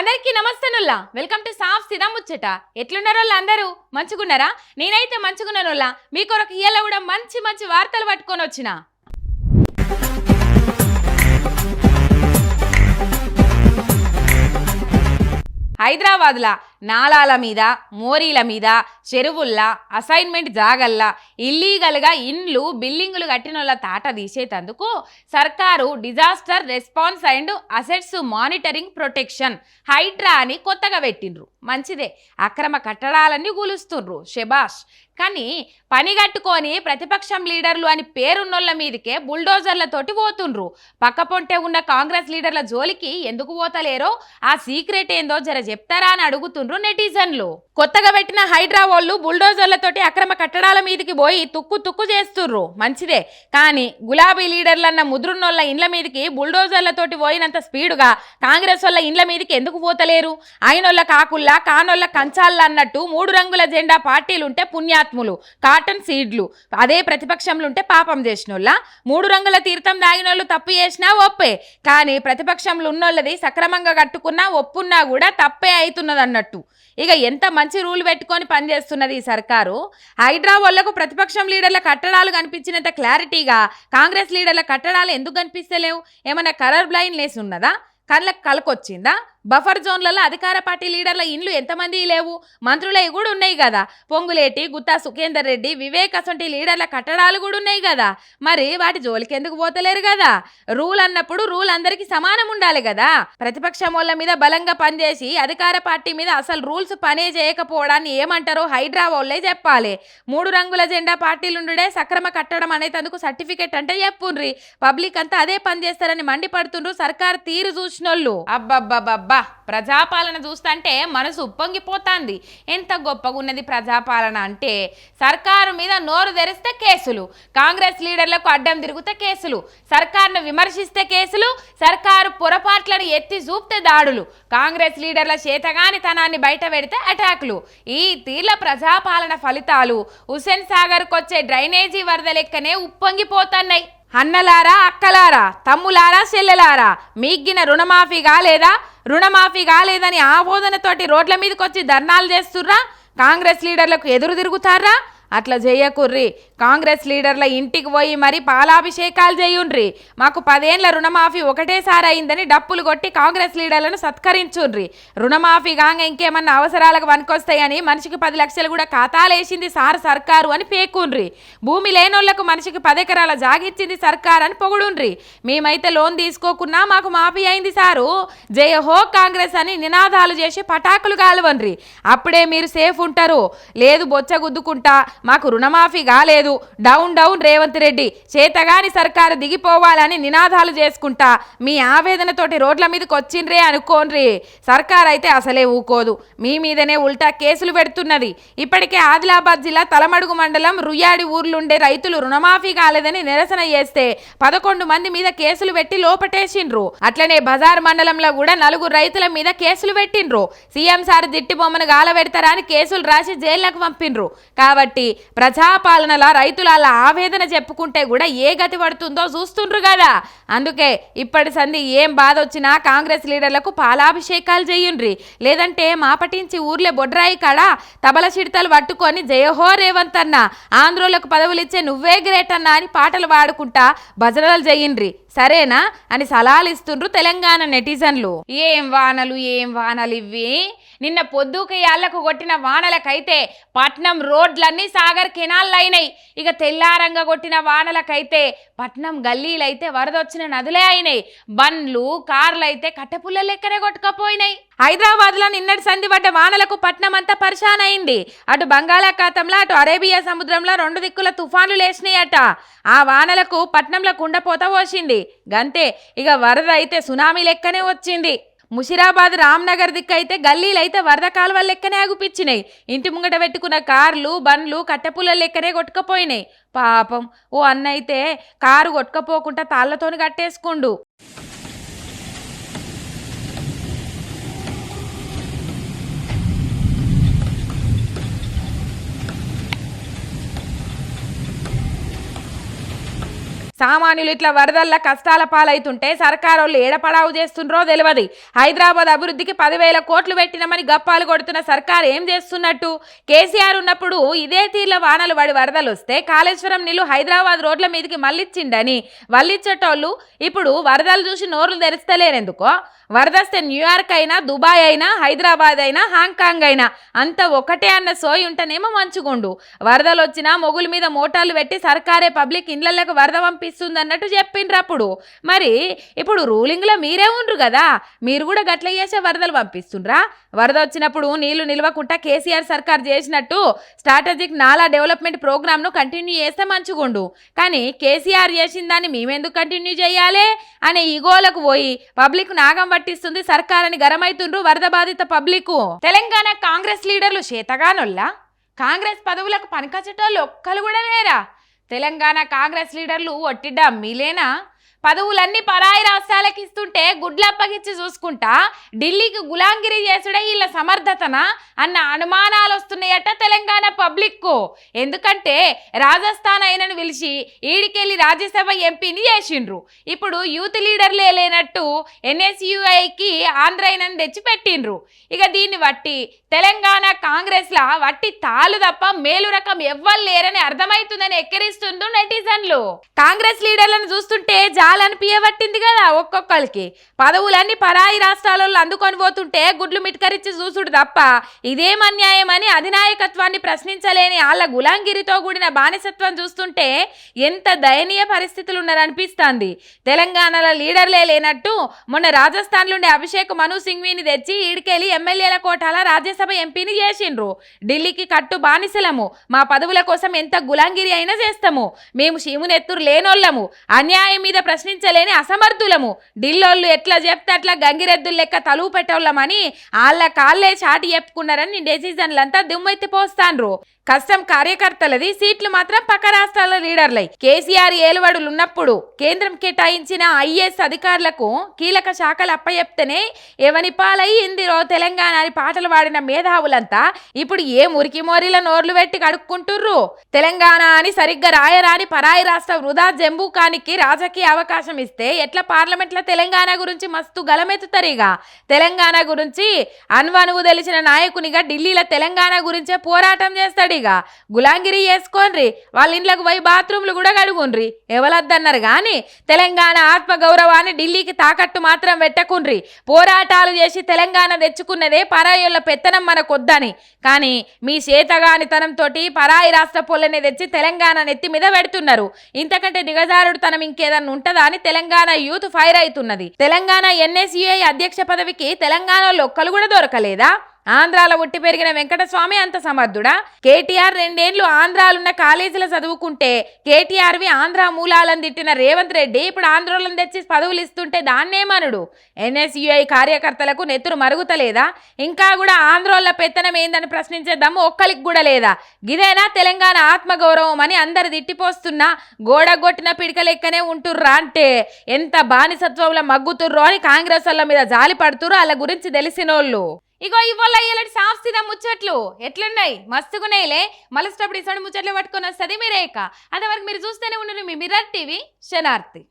అందరికీ నమస్తేనుల్లా. Welcome to సాఫ్ సిదా ముచ్చట. ఎట్లున్నారో అందరూ? మంచిగున్నారా? నేనైతే మంచుకున్నానుల్లా మీ కొరకు ఇయ్యాల కూడా మంచి మంచి వార్తలు పట్టుకొని వచ్చిన. హైదరాబాద్లా నాలాల మీద మోరీల మీద చెరువుల్లా అసైన్మెంట్ జాగల్లా ఇల్లీగల్గా ఇండ్లు బిల్డింగులు కట్టినోళ్ళ తాట తీసేటందుకు సర్కారు disaster response and assets monitoring protection HYDRAA అని కొత్తగా పెట్టిండ్రు. మంచిదే. అక్రమ కట్టడాలన్నీ కూలుస్తుండ్రు. శబాష్ కానీ పని కట్టుకొని ప్రతిపక్షం లీడర్లు అని పేరున్నోళ్ళ మీదకే బుల్డోజర్లతోటి పోతుండ్రు. పక్కపొంటే ఉన్న కాంగ్రెస్ లీడర్ల జోలికి ఎందుకు పోతలేరో ఆ సీక్రెట్ ఏందో జర చెప్తారా అని అడుగుతుండ్రు నెటిజన్లు. కొత్తగా పెట్టిన హైడ్రా వాళ్ళు బుల్డోజర్లతోటి అక్రమ కట్టడాల మీదకి పోయి తుక్కు తుక్కు చేస్తుర్రు మంచిదే. కానీ గులాబీ లీడర్లన్న ముద్రున్నోళ్ళ ఇండ్ల మీదకి బుల్డోజర్లతోటి పోయినంత స్పీడుగా కాంగ్రెస్ వాళ్ళ ఇండ్ల మీదకి ఎందుకు పోతలేరు? అయినోళ్ళ కాకుల్లా కానోళ్ళ కంచాళ్ళ అన్నట్టు మూడు రంగుల జెండా పార్టీలుంటే పుణ్యాత్ములు కాటన్ సీడ్లు. అదే ప్రతిపక్షంలో ఉంటే పాపం చేసినోళ్ళ? మూడు రంగుల తీర్థం దాగినోళ్ళు తప్పు చేసినా ఒప్పే. కానీ ప్రతిపక్షంలో ఉన్నోళ్ళది సక్రమంగా కట్టుకున్నా ఒప్పున్నా కూడా తప్పే అవుతున్నది అన్నట్టు ఇక ఎంత మంచి రూల్ పెట్టుకొని పనిచేస్తున్నది ఈ సర్కారు? హైడ్రా వాళ్ళకు ప్రతిపక్షం లీడర్ల కట్టడాలు కనిపించినంత క్లారిటీగా కాంగ్రెస్ లీడర్ల కట్టడాలు ఎందుకు కనిపిస్తలేవు? ఏమైనా కలర్ బ్లైండ్నెస్ ఉన్నదా? కళ్ళకు కలకొచ్చిందా? బఫర్ జోన్లలో అధికార పార్టీ లీడర్ల ఇండ్లు ఎంతమంది లేవు? మంత్రులవి కూడా ఉన్నాయి కదా. పొంగులేటి గుత్తా సుఖేందర్ రెడ్డి వివేక్ అసంటి లీడర్ల కట్టడాలు కూడా ఉన్నాయి కదా. మరి వాటి జోలికి ఎందుకు పోతలేరు కదా? రూల్ అన్నప్పుడు రూల్ అందరికీ సమానం ఉండాలి కదా. ప్రతిపక్షం వాళ్ళ మీద బలంగా పనిచేసి అధికార పార్టీ మీద అసలు రూల్స్ పనే చేయకపోవడాన్ని ఏమంటారో హైడ్రా వాళ్ళే చెప్పాలి. మూడు రంగుల జెండా పార్టీలుండుడే సక్రమ కట్టడం అనేది అందుకు సర్టిఫికేట్ అంటే చెప్పుండ్రి. పబ్లిక్ అంతా అదే పని చేస్తారని మండిపడుతుండ్రు సర్కార్ తీరు చూసినోళ్ళు. అబ్బబ్బబ్బబ్బా. అబ్బా ప్రజాపాలన చూస్తుంటే మనసు ఉప్పొంగిపోతాంది. ఎంత గొప్పగున్నది ప్రజాపాలన అంటే సర్కారు మీద నోరు తెరిస్తే కేసులు కాంగ్రెస్ లీడర్లకు అడ్డం తిరిగితే కేసులు సర్కారును విమర్శిస్తే కేసులు సర్కారు పొరపాట్లను ఎత్తి చూపితే దాడులు కాంగ్రెస్ లీడర్ల చేతగానితనాన్ని బయట పెడితే అటాకులు. ఈ తీర్ల ప్రజాపాలన ఫలితాలు హుస్సేన్ సాగర్కు వచ్చే డ్రైనేజీ వరద లెక్కనే ఉప్పొంగిపోతున్నాయి. అన్నలారా అక్కలారా తమ్ములారా చెల్లెలారా మీగ్గిన రుణమాఫీ కాలేదా రుణమాఫీ కాలేదని ఆబోధనతోటి రోడ్ల మీదకి వచ్చి ధర్నాలు చేస్తుర్రా? కాంగ్రెస్ లీడర్లకు ఎదురు తిరుగుతారా అట్లా చేయకుర్రి కాంగ్రెస్ లీడర్ల ఇంటికి పోయి మరి పాలాభిషేకాలు చేయుండ్రి మాకు పదేండ్ల రుణమాఫీ ఒకటేసారి అయిందని డప్పులు కొట్టి కాంగ్రెస్ లీడర్లను సత్కరించుండ్రి. రుణమాఫీ కాంగ ఇంకేమన్నా అవసరాలకు వనుకొస్తాయని మనిషికి పది లక్షలు కూడా ఖాతాలేసింది సార్ సర్కారు అని పేకుండ్రి భూమి లేనోళ్ళకు మనిషికి పదెకరాల జాగిచ్చింది సర్కార్ అని పొగుడుండ్రి. మేమైతే లోన్ తీసుకోకున్నా మాకు మాఫీ అయింది సారు. జయ హో కాంగ్రెస్ అని నినాదాలు చేసి పటాకులు కాలువన్రి అప్పుడే మీరు సేఫ్ ఉంటారు. లేదు బొచ్చ గుద్దుకుంటా మాకు రుణమాఫీ కాలేదు. Down down Revanth Reddy. చేతగాని సర్కారు దిగిపోవాలని నినాదాలు చేసుకుంటా. మీ ఆవేదనతోటి రోడ్ల మీదకి వచ్చిండ్రే అనుకోన్రి సర్కార్ అయితే అసలే ఊకోదు. మీ మీదనే ఉల్టా కేసులు పెడుతున్నది. ఇప్పటికే ఆదిలాబాద్ జిల్లా తలమడుగు మండలం రుయ్యాడి ఊర్లుండే రైతులు రుణమాఫీ కాలేదని నిరసన చేస్తే పదకొండు మంది మీద కేసులు పెట్టి లోపటేసిండ్రు. అట్లనే బజార్ మండలంలో కూడా నలుగురు రైతుల మీద కేసులు పెట్టిండ్రు. సీఎం సార్ దిట్టి బొమ్మను గాలబెడతారా అని కేసులు రాసి జైళ్ళకు పంపిండ్రు. కాబట్టి ప్రజాపాలనల రైతుల అలా ఆవేదన చెప్పుకుంటే కూడా ఏ గతి పడుతుందో చూస్తుండ్రు కదా. అందుకే ఇప్పటి సంధి ఏం బాధ వచ్చినా కాంగ్రెస్ లీడర్లకు పాలాభిషేకాలు చేయుండ్రి. లేదంటే మాపటించి ఊర్లే బొడ్రాయి కాడ తబల చిడతలు పట్టుకొని జయహో రేవంత్ అన్న ఆంధ్రోలకు పదవులు ఇచ్చే నువ్వే గ్రేట్ అన్న అని పాటలు పాడుకుంటా భజనలు చేయండ్రి. సరేనా? అని సలహాలు ఇస్తుండ్రు తెలంగాణ నెటిజన్లు. ఏం వానలు ఏం వానలు ఇవి నిన్న పొద్దుకి యాళ్ళకు కొట్టిన వానలకైతే పట్నం రోడ్లన్నీ సాగర్ కెనాళ్ళు అయినాయి. ఇక తెల్లారంగా కొట్టిన వానలకైతే పట్నం గల్లీలైతే వరదొచ్చిన నదులే అయినాయి. బండ్లు కార్లు అయితే కట్టపుల్ల లెక్కనే కొట్టుకపోయినాయి. హైదరాబాద్లో నిన్నటి సంధి పడ్డ వానలకు పట్నం అంతా పరిశాన్ అయింది అటు బంగాళాఖాతంలో అటు అరేబియా సముద్రంలో రెండు దిక్కుల తుఫాన్లు లేచినాయట. ఆ వానలకు పట్నంలో కుండపోత పోసింది. గంతే ఇక వరద అయితే సునామీ లెక్కనే వచ్చింది. ముషిరాబాద్ రామ్నగర్ దిక్కు అయితే గల్లీలైతే వరద కాలువల లెక్కనే ఆగుపిచ్చినాయి. ఇంటి ముంగట పెట్టుకున్న కార్లు బండ్లు కట్టెపుల్ల లెక్కనే కొట్టుకపోయినాయి. పాపం ఓ అన్నైతే కారు కొట్టుకపోకుండా తాళ్ళతోని కట్టేసుకుండు. సామాన్యులు ఇట్లా వరదల్ల కష్టాల పాలైతుంటే సర్కారు వాళ్ళు ఏడపడావు చేస్తుండ్రో తెలియదు హైదరాబాద్ అభివృద్ధికి పదివేల కోట్లు పెట్టినామని గప్పాలు కొడుతున్న సర్కార్ ఏం చేస్తున్నట్టు? కేసీఆర్ ఉన్నప్పుడు ఇదే తీర్ల వానలు పడి వరదలు వస్తే కాళేశ్వరం నీళ్ళు హైదరాబాద్ రోడ్ల మీదకి మళ్ళిచ్చిండని వల్లిచ్చేటోళ్ళు ఇప్పుడు వరదలు చూసి నోర్లు తెరిస్తలేరెందుకో? వరదస్తే న్యూయార్క్ అయినా దుబాయ్ అయినా హైదరాబాద్ అయినా హాంకాంగ్ అయినా అంత ఒకటే అన్న సోయి ఉంటేనేమో మంచుగుండు. వరదలు వచ్చినా మొగుల మీద మోటార్లు పెట్టి సర్కారే పబ్లిక్ ఇండ్లకు వరద పంపి ఇస్తుంది అన్నట్టు చెప్పిండ్రు అప్పుడు. మరి ఇప్పుడు రూలింగ్లో మీరే ఉండ్రు కదా మీరు కూడా గట్ల చేసే వరదలు పంపిస్తుండ్రా? వరద వచ్చినప్పుడు నీళ్ళు నిల్వకుండా కేసీఆర్ సర్కార్ చేసినట్టు స్ట్రాటజిక్ నాలా డెవలప్మెంట్ ప్రోగ్రామ్ను కంటిన్యూ చేస్తే మంచిగుండు కానీ కేసీఆర్ చేసిన దాన్ని మేమెందుకు కంటిన్యూ చేయాలి? అనే ఈగోలకు పోయి పబ్లిక్ నాగం పట్టిస్తుంది సర్కార్ అని గరమైతుండ్రు వరద బాధిత పబ్లిక్. తెలంగాణ కాంగ్రెస్ లీడర్లు చేతగానొల్లా? కాంగ్రెస్ పదవులకు పనికొచ్చేటోళ్ళు ఒక్కరు కూడా లేరా? తెలంగాణ కాంగ్రెస్ లీడర్లు ఒట్టిడ్డ మీలేనా? పదవులన్నీ పరాయి రాష్ట్రాలకు ఇస్తుంటే గుడ్లప్పగిచ్చి చూసుకుంటా ఢిల్లీకి గులాంగిరి చేసుడే వీళ్ళ సమర్థతన అన్న అనుమానాలు వస్తున్నాయట తెలంగాణ పబ్లిక్కు. ఎందుకంటే రాజస్థాన్ అయినని పిలిచి ఈడికెళ్ళి రాజ్యసభ ఎంపీని చేసిండ్రు. ఇప్పుడు యూత్ లీడర్లే లేనట్టు ఎన్ఎస్యుఐకి ఆంధ్ర అయినని తెచ్చి పెట్టిండ్రు ఇక దీన్ని బట్టి తెలంగాణ కాంగ్రెస్లా వట్టి తాలు తప్ప మేలు రకం ఎవ్వరు లేరని అర్థమవుతుందని ఎక్కిరిస్తుండ్రు నెటిజన్లు. కాంగ్రెస్ లీడర్లను చూస్తుంటే జా జాలనిపించబట్టింది కదా ఒక్కొక్కరికి పదవులన్నీ పరాయి రాష్ట్రాలలో అందుకొని పోతుంటే గుడ్లు మిట్కరించి చూసుడు తప్ప ఇదేం అన్యాయమని అధినాయకత్వాన్ని ప్రశ్నించలేని వాళ్ళ గులాంగిరితో కూడిన బానిసత్వం చూస్తుంటే ఎంత దయనీయ పరిస్థితులు ఉన్నారనిపిస్తుంది తెలంగాణలో లీడర్లే లేనట్టు మొన్న రాజస్థాన్లుండే అభిషేక్ మను సింఘ్వీని తెచ్చి ఈడికెళ్ళి ఎమ్మెల్యేల కోటాల రాజ్యసభ ఎంపీని చేసిండ్రు. ఢిల్లీకి కట్టు బానిసలము. మా పదవుల కోసం ఎంత గులాంగిరి అయినా చేస్తాము. మేము శివునెత్తురు లేనోళ్ళము. అన్యాయం మీద ప్రశ్న ప్రశ్నించలేని అసమర్థులము. ఢిల్లోళ్ళు ఎట్లా చెప్తే అట్లా గంగిరెద్దులు లెక్క తలువు పెట్టోళ్ళమని వాళ్ళ కాళ్ళే చాటి చెప్పుకున్నారని డెసిజన్లంతా దుమ్మెత్తి పోస్తాండ్రు. కష్టం కార్యకర్తలది సీట్లు మాత్రం పక్క రాష్ట్రాల లీడర్లై. కేసీఆర్ ఏలువడులు ఉన్నప్పుడు కేంద్రం కేటాయించిన ఐఏఎస్ అధికారులకు కీలక శాఖలు అప్పచెప్తేనే ఎవని పాలై ఇందిరో తెలంగాణ అని పాటలు పాడిన మేధావులంతా ఇప్పుడు ఏ మురికి మోరిల నోర్లు పెట్టి కడుక్కుంటుర్రు? తెలంగాణ అని సరిగ్గా రాయరాని పరాయి రాష్ట్ర వృధా జంబూకానికి రాజకీయ అవకాశం అవకాశం ఇస్తే ఎట్లా పార్లమెంట్లో తెలంగాణ గురించి మస్తు గలమెత్తుతారు ఇక. తెలంగాణ గురించి అన్వనువు తెలిసిన నాయకునిగా ఢిల్లీలో తెలంగాణ గురించే పోరాటం చేస్తాడు ఇక. గులాంగిరి చేసుకోండ్రి వాళ్ళ ఇంట్లోకి పోయి బాత్రూమ్లు కూడా కడుగుండ్రి ఎవలద్దన్నారు కానీ తెలంగాణ ఆత్మగౌరవాన్ని ఢిల్లీకి తాకట్టు మాత్రం పెట్టకుండ్రి. పోరాటాలు చేసి తెలంగాణ తెచ్చుకున్నదే పరాయుల పెత్తనం మనకొద్దని కానీ మీ చేతగానితనంతో పరాయి రాష్ట్ర పొల్లనే తెచ్చి తెలంగాణ నెత్తి మీద పెడుతున్నారు. ఇంతకంటే దిగజారుడు తనం ఇంకేదన్నా ఉంటుందా? అని తెలంగాణ యూత్ ఫైర్ అవుతున్నది. తెలంగాణ ఎన్ఎస్యుఐ అధ్యక్ష పదవికి తెలంగాణలో ఒక్కలు కూడా దొరకలేదా? ఆంధ్రాలో ఒట్టి పెరిగిన వెంకటస్వామి అంత సమర్థుడా? కేటీఆర్ రెండేళ్ళు ఆంధ్రాలున్న కాలేజీలో చదువుకుంటే కేటీఆర్వి ఆంధ్ర మూలాలను తిట్టిన రేవంత్ రెడ్డి ఇప్పుడు ఆంధ్రోలను తెచ్చి పదవులు ఇస్తుంటే దాన్నేమనుడు ఎన్ఎస్యుఐ కార్యకర్తలకు నెత్తురు మరుగుతలేదా? ఇంకా కూడా ఆంధ్రోళ్ళ పెత్తనం ఏందని ప్రశ్నించే దమ్ము ఒక్కరికి కూడా లేదా? గిదేనా తెలంగాణ ఆత్మగౌరవం అని అందరు తిట్టిపోస్తున్నా గోడగొట్టిన పిడిక లెక్కనే ఉంటుర్రా అంటే? ఎంత బానిసత్వంలో మగ్గుతుర్రో అని కాంగ్రెస్ వాళ్ళ మీద జాలి పడుతురు వాళ్ళ గురించి తెలిసినోళ్ళు. ఇగో ఇవాళ ఇలాంటి సాఫ్సిద ముచ్చట్లు? ఎట్లున్నాయి? మస్తుగున్నాయిలే? మలస్టప్పుడు ఇసడు ముచ్చట్లు పట్టుకొని వస్తుంది మీరేక అంతవరకు మీరు చూస్తూనే ఉన్నారు మీ మిర్రర్ టీవీ శనార్థి